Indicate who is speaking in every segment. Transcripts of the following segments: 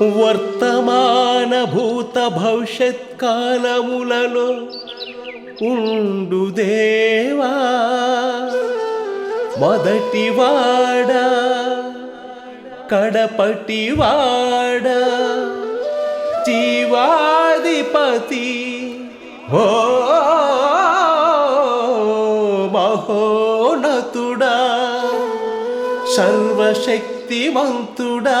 Speaker 1: వర్తమాన భూత భవిష్యత్ కాలములలో ఉండు దేవా మొదటివాడా కడపటివాడా జీవాధిపతి. ఓ మహోనతుడా సర్వశక్తివంతుడా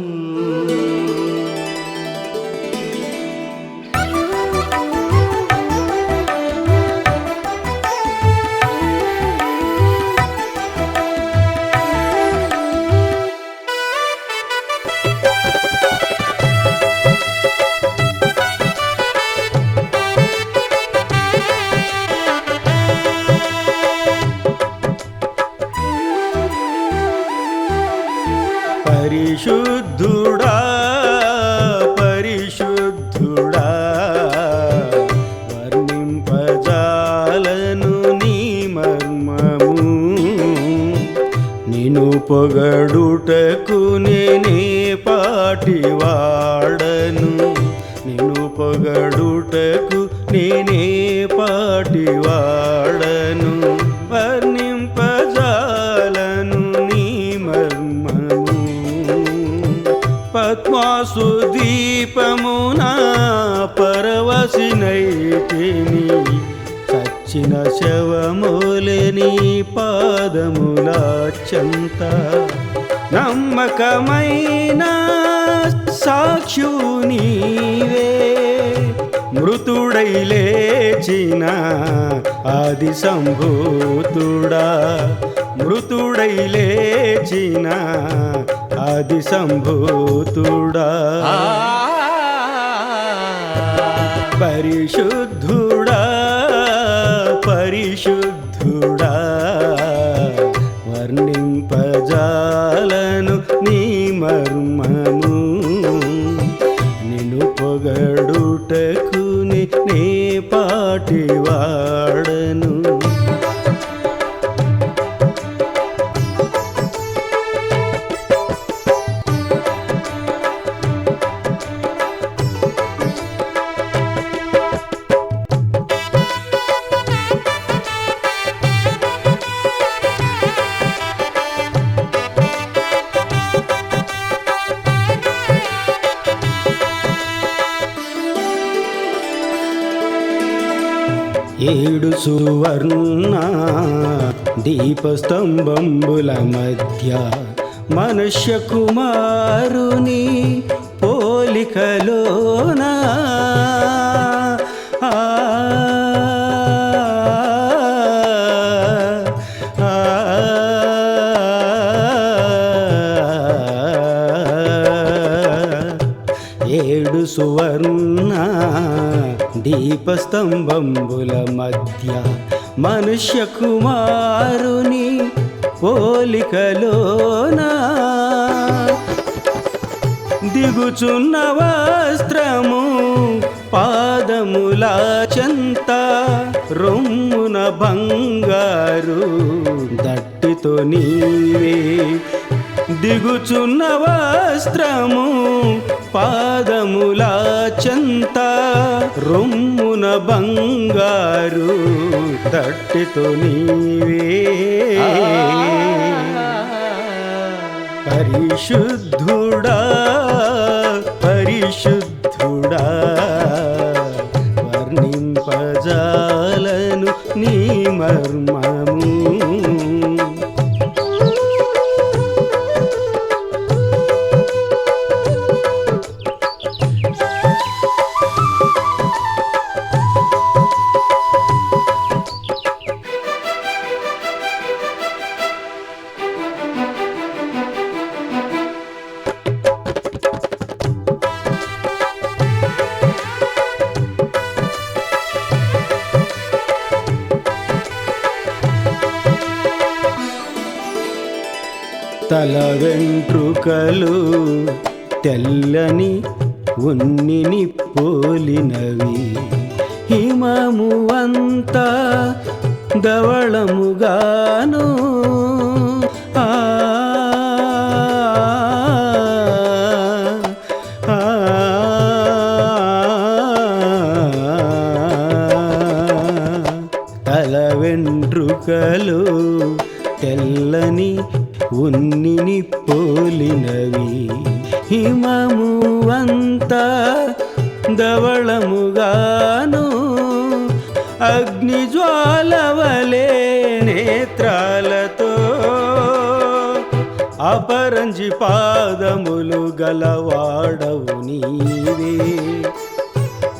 Speaker 2: పరిశుద్ధుడా పరిశుద్ధుడా. వర్ణింపజాలను నీ మర్మము. నిను పొగడుటకు నేనే పాటివాడను నిను పొగడుటకు నేనే పాటివాడను పద్మాసుదీపమున పరవశినైతిని చచ్చిన శవములని పాదములాచంత నమ్మకమైన సాక్షు నీవే. మృతుడై లేచిన ఆది సంభూతుడా. మృతుడై లేచిన ఆది సంభూతుడా.
Speaker 1: ఆ.
Speaker 2: ఏడు సువర్ణ దీపస్తంభంబుల మధ్య మనుష్య కుమారుని పోలికలోనా? దీపస్తంభంబుల మధ్య మనుష్య కుమారుని పోలికలోనా దిగుచున్న వస్త్రము పాదముల చెంత రొమ్మున బంగారు దట్టితో నీవే దిగుచున్న వస్త్రము పాదముల చెంత రొమ్మున బంగారు తట్టితో నీవే. పరిశుద్ధుడా పరిశుద్ధుడా వర్ణింపజాలను నీ మర్మము. తల వెంట్రుకలు తెల్లని ఉన్నిని పోలినవి హిమము అంతా దవళముగాను ఉన్నిని పోలినవి. హిమము అంతా ధవళముగాను. అగ్నిజ్వాలవలే నేత్రాలతో. అపరంజి పాదములు గలవాడవు నీవే.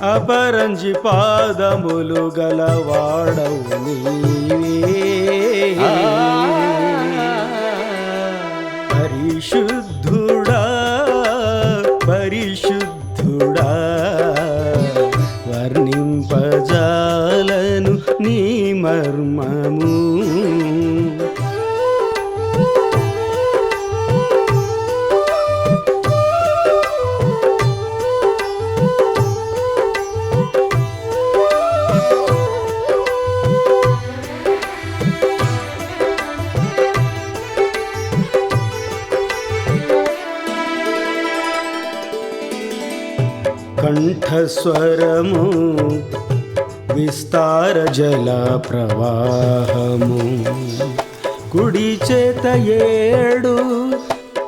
Speaker 2: అపరంజి పాదములు గలవాడవు నీవే. పరిశుద్ధుడా పరిశుద్ధుడా. వర్ణింపజాలను నీ మర్మము. కంఠస్వరము విస్తార జల ప్రవాహము. కుడి చేత ఏడు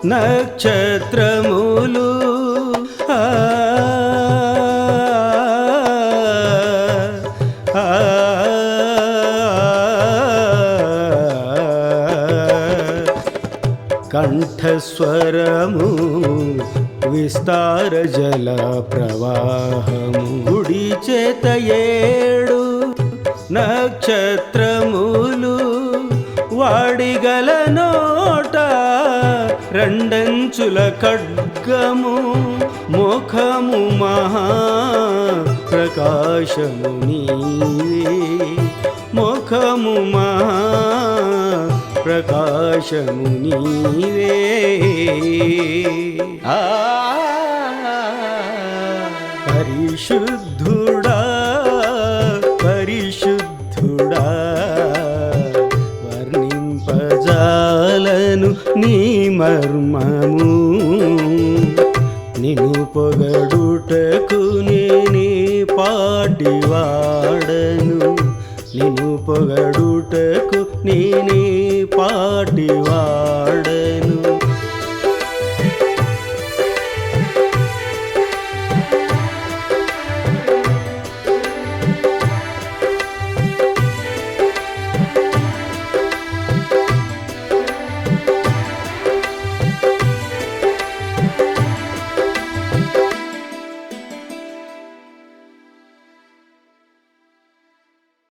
Speaker 2: నక్షత్రములు ఆ, కంఠస్వరము విస్తార జల ప్రవాహము గుడి చేత ఏడు నక్షత్రములు వాడిగల నోట రెండంచుల ఖడ్గము ముఖము మహా ప్రకాశము నీవే. ముఖము మహా ప్రకాశము నీవే.
Speaker 1: ఆ
Speaker 2: పరిశుద్ధుడా పరిశుద్ధుడా వర్ణింపజాలను నీ మర్మము. నిన్ను పొగడుటకు నేనే పాటివాడను. నిన్ను పొగడుటకు నేనే పాటివాడ